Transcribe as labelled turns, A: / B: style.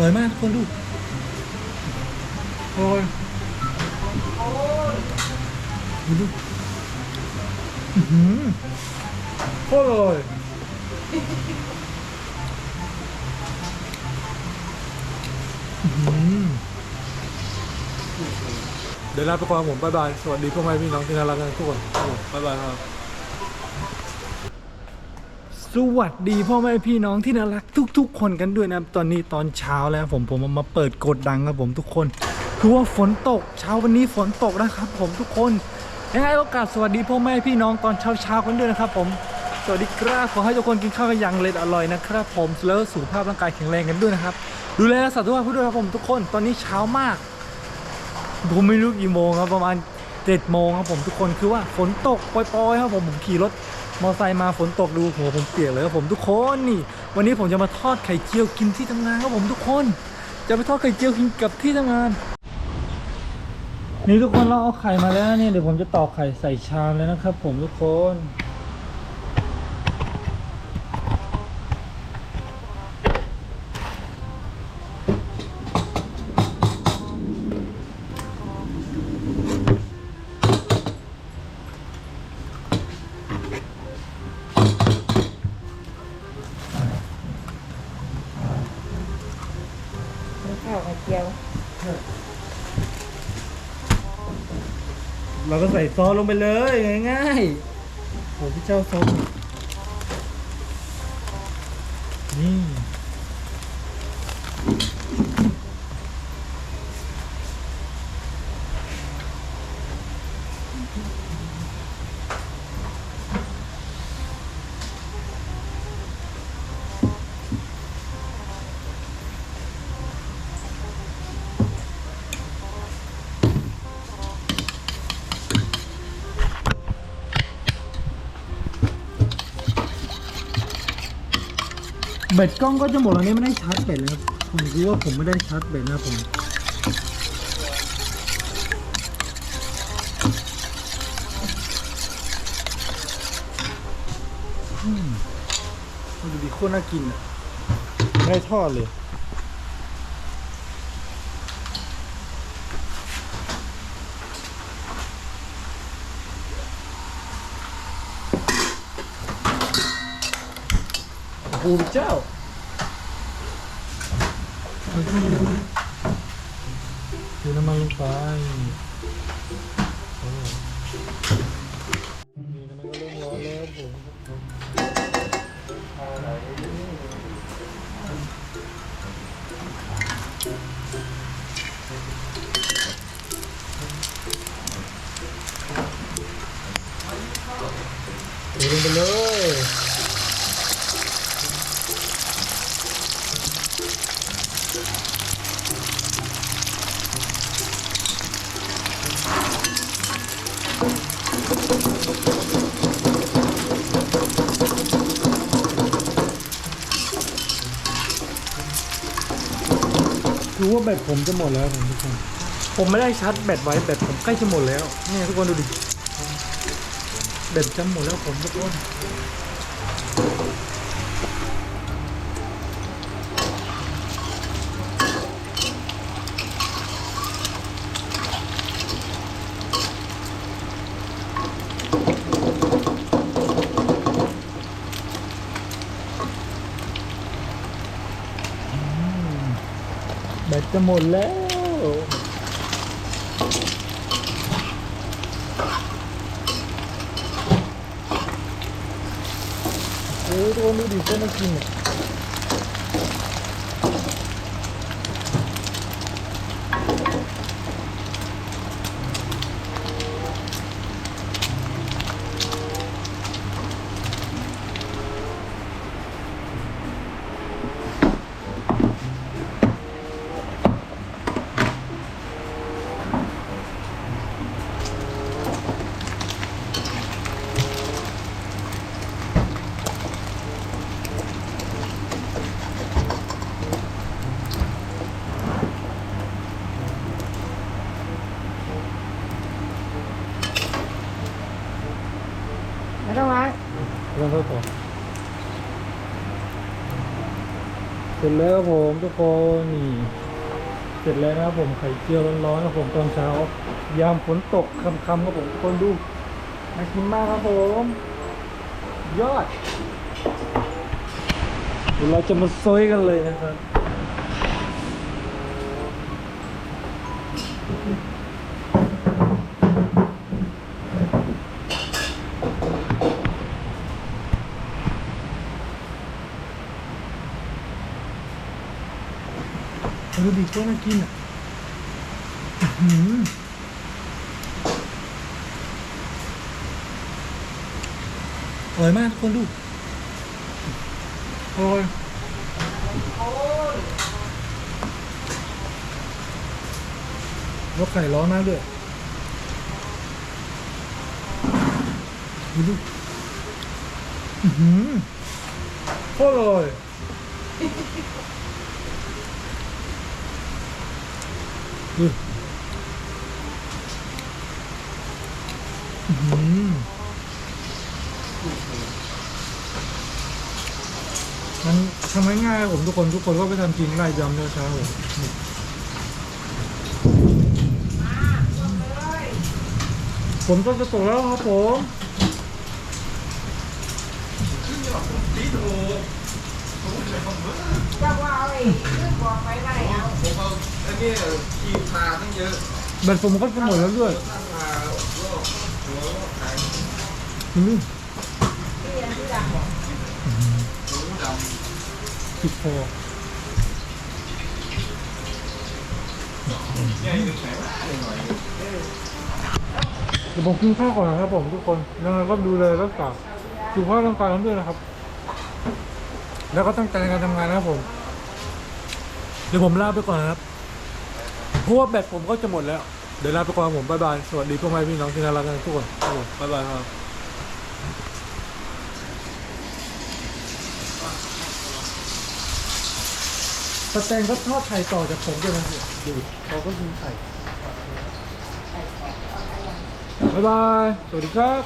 A: ร่อยมากทุกคนดูอร่อยดูดูอือหือโคตรอร่อยอือหือเดี๋ยวลาไปก่อนครับผมบ๊ายบาย สวัสดีพ่อแม่พี่น้องที่น่ารักทุกคนบผมบ๊ายบายครับ สวัสดีพ่อแม่พี่น้องที่น่ารักทุก ๆ คนกันด้วยนะตอนนี้ตอนเช้าแล้วผมผมมาเปิดกดดังครับผมทุกคนคือว่าฝนตกเช้าวันนี้ฝนตกนะครับ ผมทุกคนยังไงก็กาบสวัสดีพ่อแม่พี่น้องตอนเช้าเช้าๆกันด้วยนะครับผมสวัสดีครับขอให้ทุกคนกินข้าวกันอย่างเล็ดอร่อยนะครับ ผมแล้วสุขภาพร่างกายแข็งแรงกันด้วยนะครับดูแลรักษาสุขภาพด้วยครับผมทุกคนตอนนี้เช้ามากผมไม่รู้กี่โมงครับประมาณ7จ็ดโมงครับผมทุกคนคือว่าฝนตกปล่อยๆครับผมผมขี่รถ มอไซค์มาฝนตกดูโหผมเปียกเลยครับผมทุกคนนี่ วันนี้ผมจะมาทอดไข่เจียวกินที่ทำงานครับผมทุกคน จะไปทอดไข่เจียวกินกับที่ทำงาน นี่ทุกคนเราเอาไข่มาแล้วนี่เดี๋ยวผมจะตอกไข่ใส่ชามเลยนะครับ ผมทุกคน
B: เรา
A: ก็ใส่ซอสลงไปเลยง่ายๆโอ้พี่เจ้าซอสนี่ บ็ดกล้องก็จะหมดแล้วนี่ไม่ได้ชาร์จเบ็ดเลยครับผมคิดว่าผมไม่ได้ชาร์จเบ็ดนะผมอืมมันดูดีโคตรน่ากินอะไม่ได้ทอดเลย โอ้โหเจ้าเทน้ำ รู้ว่าแบตผมจะหมดแล้วทุกคน ผมไม่ได้ชาร์จแบตไว้แบตผมใกล้จะหมดแล้ว นี่ทุกคนดูดิ แบตจะหมดแล้วผมทุกคน แบตจะหมดแล้วโอ้ยทุกคนดูดิเส้นน่ากินอะ
B: ไม่ต้องล้าง
A: เรื่องก็พอเสร็จแล้วครับผมทุกคนนี่ เสร็จแล้วนะครับผมไข่เจียวร้อนๆนะครับผมตอนเช้า ยามฝนตกค่ำๆครับผมทุกคนดูน่ากินมากครับผม ยอดเดี๋ยวเราจะมาซอยกันเลยนะครับ ดูดิก็น่ากินอะอื้อหืออร่อยมากทุกคนดูอร่อยแล้วไข่ร้อนมากด้วยดูดูอื้อหือโคตรอร่อย ดูอื้อหือ มันทำง่ายๆผมทุกคนทุกคนก็ไปทำกินไล่ยำเช้าๆผมนี่ผมก็จะตกแล้วครับผม
B: จะว่าอ้เรื่องบอกไปไหนเอา
C: ผม เอาอันนี้ครีมทาตั้งเยอะ
A: แบตผมก็จะหมดแล้วด้วย
C: ตั้งทาโลกหัวโลกไหน
A: อืม
C: หูด
A: ติดคอำ
C: เนี่ยนึกไหนว่าหน่อย
A: เดี๋ยวผมกินข้าวก่อนนะครับผมทุกคนยังไงก็ดูแลรักษาสุขภาพร่างกายกันด้วยนะครับ แล้วก็ตั้งใจในการทำงานนะครับผม เดี๋ยวผมลาไปก่อนนะครับ ราะว่าแบตผมก็จะหมดแล้ว เดี๋ยวลาไปก่อนครับผมบ๊ายบาย สวัสดีพ่อแม่พี่น้องที่น่ารักกันทุกคนครับผมบ๊ายบายครับสแตงก็ทอดไข่ต่อจากผมด้วยนะดูเขาก็กินไข่บ๊ายบาย สวัสดีครับ